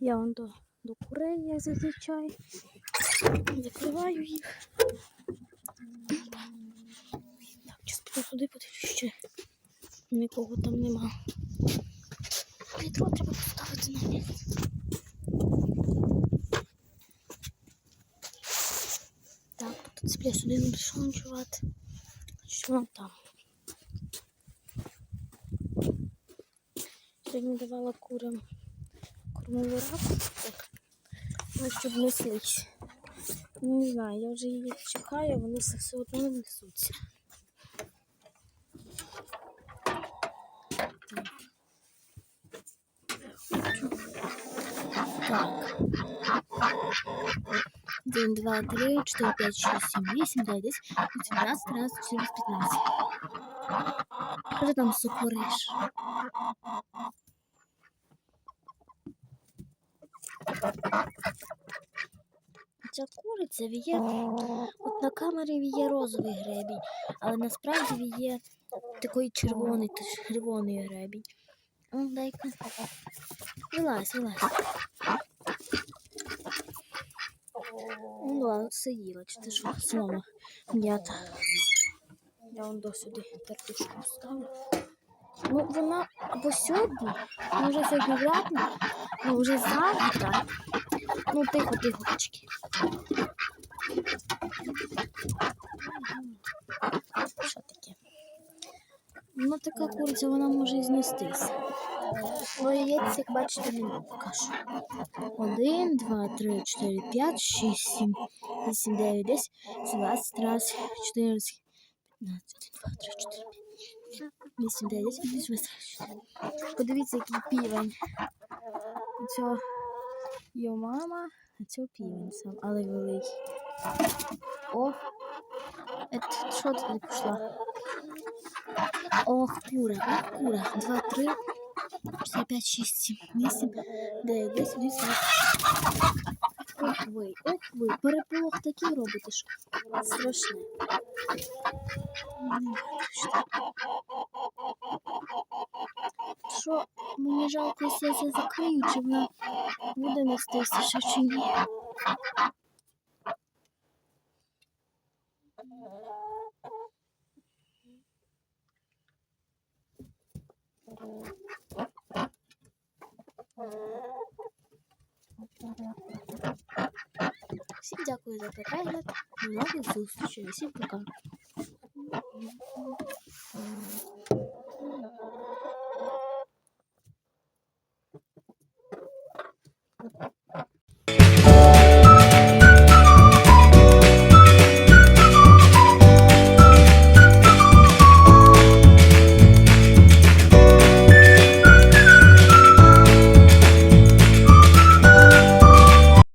Я вон до, до курей, зазвичай. Закриваю їх. Так, зараз піду сюди, подивлюсь ще. Нікого там нема. Відро треба поставити на місце. Так, тут цепляй сюди не пішов ночувати. Що там? Сьогодні давала курам кормову рапу, ну, щоб неслись. Ну, Не знаю, я вже її чекаю, вони все одно не несуться. Так. Один, два, три, чотири, п'ять, шість, сім, вісім, дев'ять, десять, одинадцять, тринадцять, чотирнадцять, п'ятнадцять. Що ти там сукориш? Ця куриця віє, от на камері віє розовий гребінь, але насправді віє такий червоний, червоний гребінь. О, дай-ка. Вилазь, вилазь. Ну, ладно, їла, чи ти що, слова м'ята. Я вон до сюди тертушку ставлю. Ну, вона або сьогодні, може сьогодні вряд ну вже завтра. Ну, тихо, тихо, очки. Що таке? Ну, така куриця, вона може і знестись. Ну, як бачите, нема поки що. Один, два, три, чотири, п'ять, шість, сім, вісім, дев'ять, десять, двадцять, тринадцять, 15, 2, 3, Подивіться, який півень. Цього його мама, а цього півень сам, але великий. О! Ет, що тут не пішла? Ох, кура, ох, кура. 2, 3, 4, 5, 6, 7, 8, 9, 10, 11 ви, ох ви, переполох такий робите, що страшне. Що, мені жалко, якщо я це закрию, чи вона буде нестися, чи ні. Всім дякую за перегляд. Нових зустрічей. Всім пока.